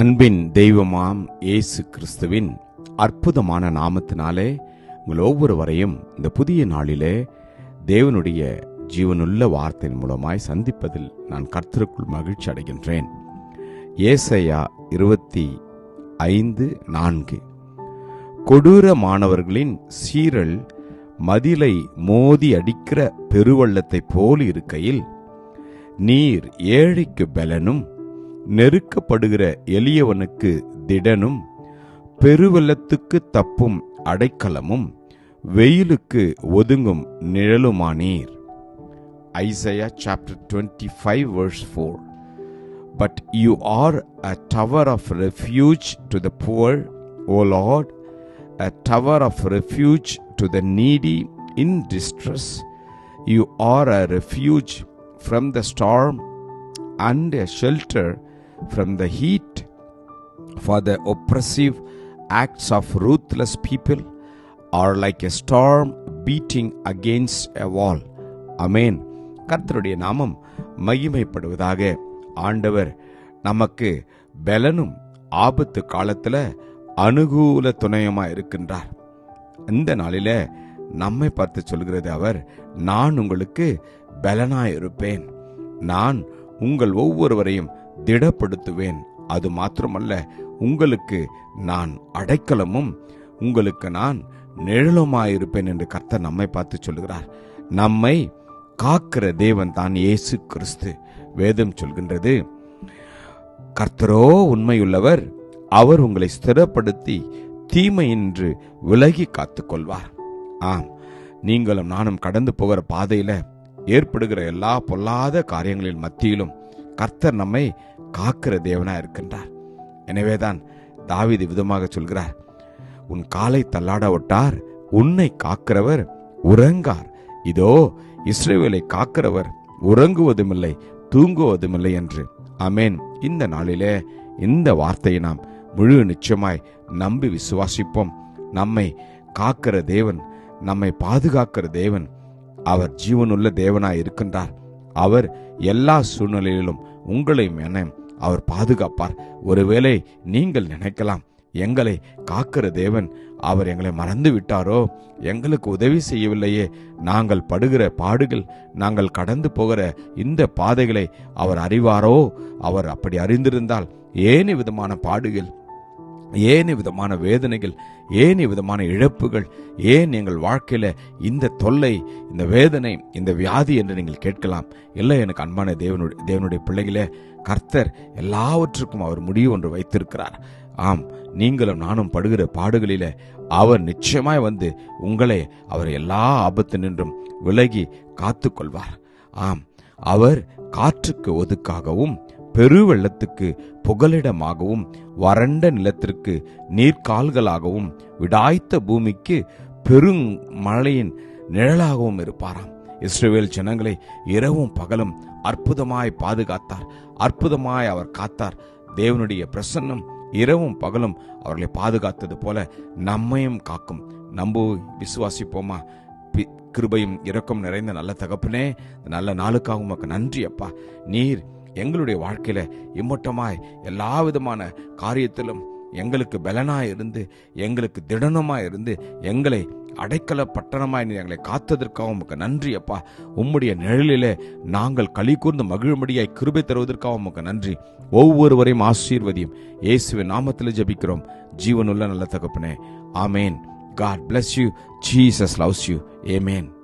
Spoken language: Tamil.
அன்பின் தெய்வமாம் இயேசு கிறிஸ்துவின் அற்புதமான நாமத்தினாலே உங்கள் ஒவ்வொருவரையும் இந்த புதிய நாளிலே தேவனுடைய ஜீவனுள்ள வார்த்தையின் மூலமாய் சந்திப்பதில் நான் கர்த்தருக்குள் மகிழ்ச்சி அடைகின்றேன். ஏசையா இருபத்தி ஐந்து நான்கு. கொடூரமானவர்களின் சீரல் மதிலை மோதி அடிக்கிற பெருவள்ளத்தைப் போல் இருக்கையில் நீர் ஏழைக்கு பலனும் நெருக்கப்படுகிற எளியவனுக்கு திடனும் பெருவெள்ளத்துக்கு தப்பும் அடைக்கலமும் வெயிலுக்கு ஒதுங்கும் நிழலுமானீர் Isaiah chapter twenty five verse four but you are a tower of refuge to the poor O Lord a tower of refuge to the needy in distress. You are a refuge from the storm and a shelter from the heat. For the oppressive acts of ruthless people are like a storm beating against a wall. Amen. கர்த்தருடைய நாமம் மகிமைப்படுவதாக ஆண்டவர் நமக்கு பலனும் ஆபத்து காலத்துல அனுகூல துணையமா இருக்கின்றார் இந்த நாளில நம்மை பார்த்து சொல்கிறது அவர் நான் உங்களுக்கு பலனாயிருப்பேன் நான் உங்கள் ஒவ்வொருவரையும் திடப்படுத்துவேன். அது மாத்திரமல்ல உங்களுக்கு நான் அடைக்கலமும் உங்களுக்கு நான் நிழலுமாயிருப்பேன் என்று கர்த்தர் நம்மை பார்த்து சொல்கிறார் நம்மை காக்கிற தேவன் தான் இயேசு கிறிஸ்து. வேதம் சொல்கின்றது கர்த்தரோ உண்மையுள்ளவர் அவர் உங்களை ஸ்திரப்படுத்தி தீமையின்று விலகி காத்துக்கொள்வார். ஆம் நீங்களும் நானும் கடந்து போகிற பாதையில ஏற்படுகிற எல்லா பொல்லாத காரியங்களின் மத்தியிலும் கர்த்தர் நம்மை காக்கிற தேவனா இருக்கின்றார். எனவேதான் தாவிது விதமாக சொல்கிறார் உன் காலை தள்ளாட விட்டார் உன்னை காக்கிறவர் உறங்கார். இதோ இஸ்ரேவேலை காக்கிறவர் உறங்குவதுமில்லை தூங்குவதுமில்லை என்று. அமேன் இந்த நாளிலே இந்த வார்த்தையை நாம் முழு நிச்சயமாய் நம்பி விசுவாசிப்போம். நம்மை காக்கிற தேவன் நம்மை பாதுகாக்கிற தேவன் அவர் ஜீவனுள்ள தேவனாய் இருக்கின்றார். அவர் எல்லா சூழ்நிலையிலும் உங்களை என அவர் பாதுகாப்பார். ஒருவேளை நீங்கள் நினைக்கலாம் எங்களை காக்கிற தேவன் அவர் எங்களை மறந்து விட்டாரோ? எங்களுக்கு உதவி செய்யவில்லையே. நாங்கள் படுகிற பாடுகள் நாங்கள் கடந்து போகிற இந்த பாதைகளை அவர் அறிவாரோ? அவர் அப்படி அறிந்திருந்தால் ஏனி விதமான பாடுகள் ஏனி விதமான வேதனைகள் ஏனி விதமான இழப்புகள் ஏன் எங்கள் வாழ்க்கையில் இந்த தொல்லை இந்த வேதனை இந்த வியாதி என்று நீங்கள் கேட்கலாம். இல்லை எனக்கு அன்பான தேவனுடைய தேவனுடைய பிள்ளைகளே கர்த்தர் எல்லாவற்றுக்கும் அவர் முடிவு ஒன்று வைத்திருக்கிறார். ஆம் நீங்களும் நானும் படுகிற பாடுகளில அவர் நிச்சயமாய் வந்து உங்களை அவர் எல்லா ஆபத்து நின்றும் விலகி காத்து கொள்வார் ஆம் அவர் காற்றுக்கு ஒதுக்காகவும் பெருவெள்ளத்துக்கு புகலிடமாகவும் வறண்ட நிலத்திற்கு நீர்க்கால்களாகவும் விடாய்த்த பூமிக்கு பெரும் மழையின் நிழலாகவும் இருப்பாராம். இஸ்ரேல் ஜனங்களை இரவும் பகலும் அற்புதமாய் பாதுகாத்தார். அற்புதமாய் அவர் காத்தார். தேவனுடைய பிரசன்னம் இரவும் பகலும் அவர்களை பாதுகாத்தது போல நம்மையும் காக்கும். நம்பு விசுவாசிப்போமா? கிருபையும் இரக்கம் நிறைந்த நல்ல தகப்பனே நல்ல நாளுக்காக உமக்கு நன்றி அப்பா. நீர் எங்களுடைய வாழ்க்கையில இம்மட்டமாய் எல்லா விதமான காரியத்திலும் எங்களுக்கு பலனாய் இருந்து எங்களுக்கு திடனமாய் இருந்து எங்களை அடைக்கல பட்டணமாய் நீ எங்களை காத்ததற்காக உமக்கு நன்றி அப்பா. உம்முடைய நிழலிலே நாங்கள் களி கூர்ந்து மகிழும்படியாய் கிருபை தருவதற்காக உமக்கு நன்றி. ஒவ்வொருவரையும் ஆசீர்வதியும். இயேசுவின் நாமத்தில் ஜபிக்கிறோம். ஜீவனுள்ள நல்ல தகப்பனே. ஆமேன். God bless you Jesus loves you amen